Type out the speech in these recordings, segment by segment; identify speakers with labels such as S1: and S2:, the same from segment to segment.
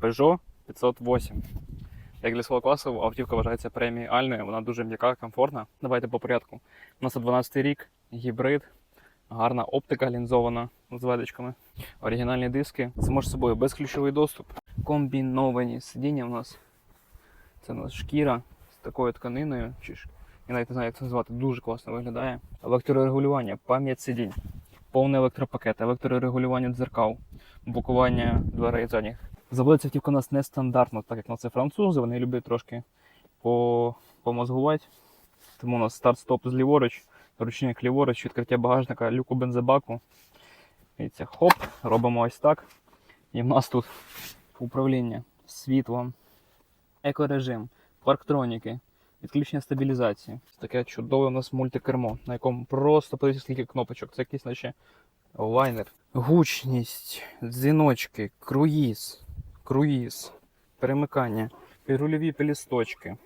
S1: Peugeot 508. Як для свого класу автівка вважається преміальною, вона дуже м'яка, комфортна. Давайте по порядку. У нас 12 рік, гібрид, гарна оптика лінзована з ведочками, оригінальні диски. Само ж собою безключовий доступ. Комбіновані сидіння у нас. Це у нас шкіра з такою тканиною. Чи ж, я навіть не знаю, як це назвати, дуже класно виглядає. Електрорегулювання, пам'ять сидінь, повний електропакет, електрорегулювання дзеркал, блокування дверей задніх. Заводиться автівка у нас нестандартно, так як на це французи, вони люблять трошки по, помозгувати. Тому у нас старт-стоп зліворуч, ручник ліворуч, відкриття багажника, люку бензобаку. Дивіться, хоп, робимо ось так. І в нас тут управління світлом, екорежим, парктроніки, відключення стабілізації. Таке чудове у нас мультикермо, на якому просто подивіться скільки кнопочок. Це якийсь наче лайнер. Гучність, дзвіночки, круїз, круїз, перемикання, підрульові пелісточки,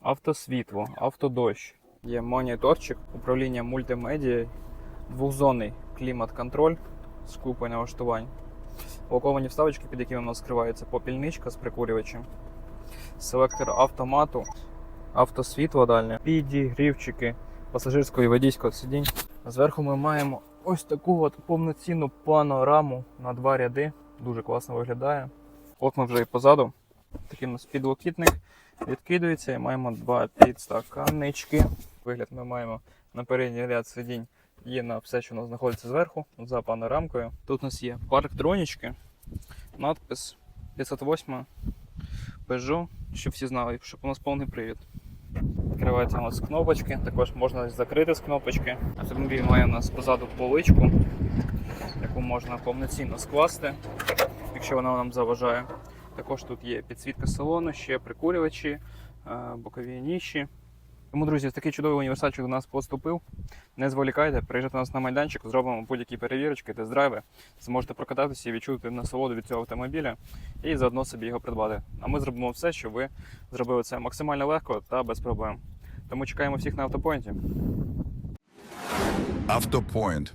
S1: автосвітло, автодощ. Є моніторчик, управління мультимедією, двохзонний клімат-контроль з купою налаштувань. Локовані вставочки, під якими у нас скривається попільничка з прикурювачем, селектор автомату, автосвітло дальнє, підігрівчики пасажирського і водійського сидінь. Зверху ми маємо ось таку от повноцінну панораму на два ряди. Дуже класно виглядає. От ми вже і позаду. Такий у нас підлокітник відкидується і маємо два підстаканнички. Вигляд ми маємо на передній ряд сидінь є на все, що у нас знаходиться зверху, за панорамкою. Тут у нас є парктронічки, надпис 508 Peugeot, щоб всі знали, щоб у нас повний привід. Відкриваються у нас кнопочки, також можна закрити з кнопочки. Автомобіль має у нас позаду поличку, яку можна повноцінно скласти, якщо вона нам заважає. Також тут є підсвітка салону, ще прикурювачі, е, бокові ніші. Тому, друзі, такий чудовий універсальчик до нас поступив. Не зволікайте, приїжджайте нас на майданчик, зробимо будь-які перевірочки, тест-драйви. Зможете прокататися і відчути насолоду від цього автомобіля і заодно собі його придбати. А ми зробимо все, щоб ви зробили це максимально легко та без проблем. Тому чекаємо всіх на автопоінті.
S2: Автопоінт.